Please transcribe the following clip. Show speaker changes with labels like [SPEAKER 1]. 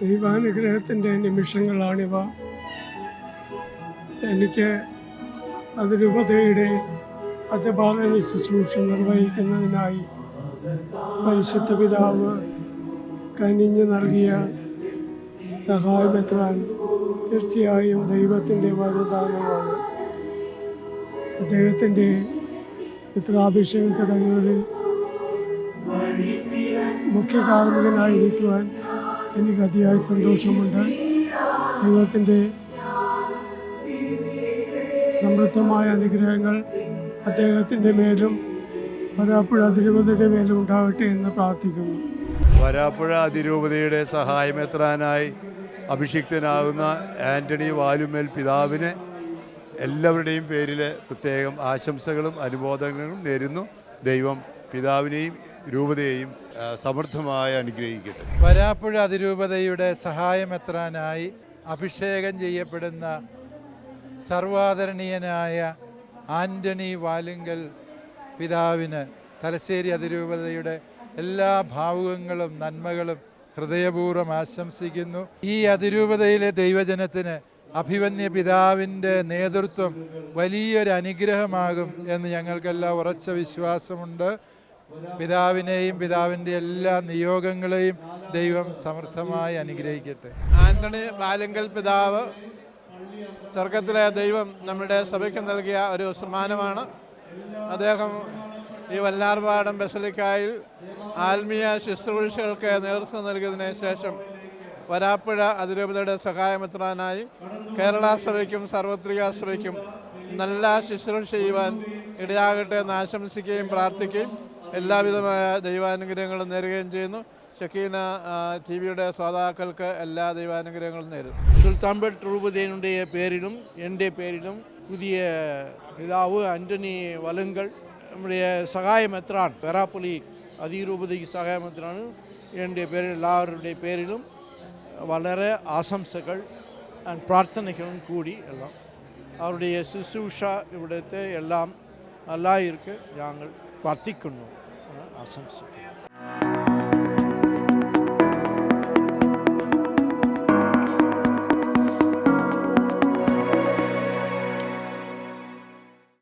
[SPEAKER 1] ദൈവാനുഗ്രഹത്തിന്റെ നിമിഷങ്ങളാണിവ. എനിക്ക് അതിരൂപതയുടെ അതിപാലന ശുശ്രൂഷ നിർവഹിക്കുന്നതിനായി പരിശുദ്ധ പിതാവ് കനിഞ്ഞു നൽകിയ സഹായമെത്രാൻ തീർച്ചയായും ദൈവത്തിന്റെ വരദാനമാണ്. അദ്ദേഹത്തിന്റെ പിത്രാഭിഷേക ചടങ്ങുകളിൽ മുഖ്യ കാർമ്മികനായിരിക്കുവാൻ എനിക്ക് അതിയായ സന്തോഷമുണ്ട്. ദൈവത്തിന്റെ സമൃദ്ധമായ അനുഗ്രഹങ്ങൾ അദ്ദേഹത്തിന്റെ മേലും വരാപ്പുഴ അതിരൂപതയുടെ മേലും ഉണ്ടാവട്ടെ എന്ന് പ്രാർത്ഥിക്കുന്നു.
[SPEAKER 2] വരാപ്പുഴ അതിരൂപതയുടെ സഹായമെത്രാനായി അഭിഷിക്തനാകുന്ന ആന്റണി വാലുമേൽ പിതാവിന് എല്ലാവരുടെയും പേരിൽ പ്രത്യേകം ആശംസകളും അനുബോധങ്ങളും നേരുന്നു. ദൈവം പിതാവിനെയും രൂപതയെയും സമൃദ്ധമായി അനുഗ്രഹിക്കട്ടെ.
[SPEAKER 3] വരാപ്പുഴ അതിരൂപതയുടെ സഹായമെത്രാനായി അഭിഷേകം ചെയ്യപ്പെടുന്ന സർവാദരണീയനായ ആന്റണി വാലുങ്കൽ പിതാവിന് തലശ്ശേരി അതിരൂപതയുടെ എല്ലാ ഭാവുകങ്ങളും നന്മകളും ഹൃദയപൂർവം ആശംസിക്കുന്നു. ഈ അതിരൂപതയിലെ ദൈവജനത്തിന് അഭിവന്യ പിതാവിന്റെ നേതൃത്വം വലിയൊരു അനുഗ്രഹമാകും എന്ന് ഞങ്ങൾക്കെല്ലാം ഉറച്ച വിശ്വാസമുണ്ട്. പിതാവിനെയും പിതാവിന്റെ എല്ലാ നിയോഗങ്ങളെയും ദൈവം സമർത്ഥമായി അനുഗ്രഹിക്കട്ടെ.
[SPEAKER 4] ആന്റണി ബാലങ്കൽ പിതാവ് സ്വർഗത്തിലെ ദൈവം നമ്മുടെ സഭയ്ക്ക് നൽകിയ ഒരു സമ്മാനമാണ്. അദ്ദേഹം ഈ വല്ലാർപാടം ബസലിക്കായിൽ ആത്മീയ ശുശ്രൂഷകൾക്ക് നേതൃത്വം നൽകിയതിന് ശേഷം വരാപ്പുഴ അതിരൂപതയുടെ സഹായമെത്രാനായി കേരള സഭയ്ക്കും സാർവത്രിക സഭയ്ക്കും നല്ല ശുശ്രൂഷ ചെയ്യുവാൻ ഇടയാകട്ടെ എന്ന് ആശംസിക്കുകയും പ്രാർത്ഥിക്കുകയും എല്ലാവിധമായ ദൈവാനുഗ്രഹങ്ങളും നേരുകയും ചെയ്യുന്നു. ഷക്കീന ടി വിയുടെ ശ്രോതാക്കൾക്ക് എല്ലാ ദൈവാനുഗ്രഹങ്ങളും നേരുന്നു.
[SPEAKER 5] സുൽത്താൻ സുൽത്താൻബട്ട് റൂപതയുടെ പേരിലും എന്റെ പേരിലും പുതിയ പിതാവ് ആന്റണി വലങ്കൾ നമ്മുടെ സഹായം എത്രാണ് പെറാപ്പുലി അതിരൂപതയ്ക്ക് സഹായം എത്രാണ് എന്റെ പേര് എല്ലാവരുടെ പേരിലും വളരെ ആശംസകൾ പ്രാർത്ഥനകളും കൂടി എല്ലാം. അവരുടെ ശുശ്രൂഷ ഇവിടുത്തെ എല്ലാം നല്ലായിരിക്കും ഞങ്ങൾ പ്രാർത്ഥിക്കുന്നു. Assumpção.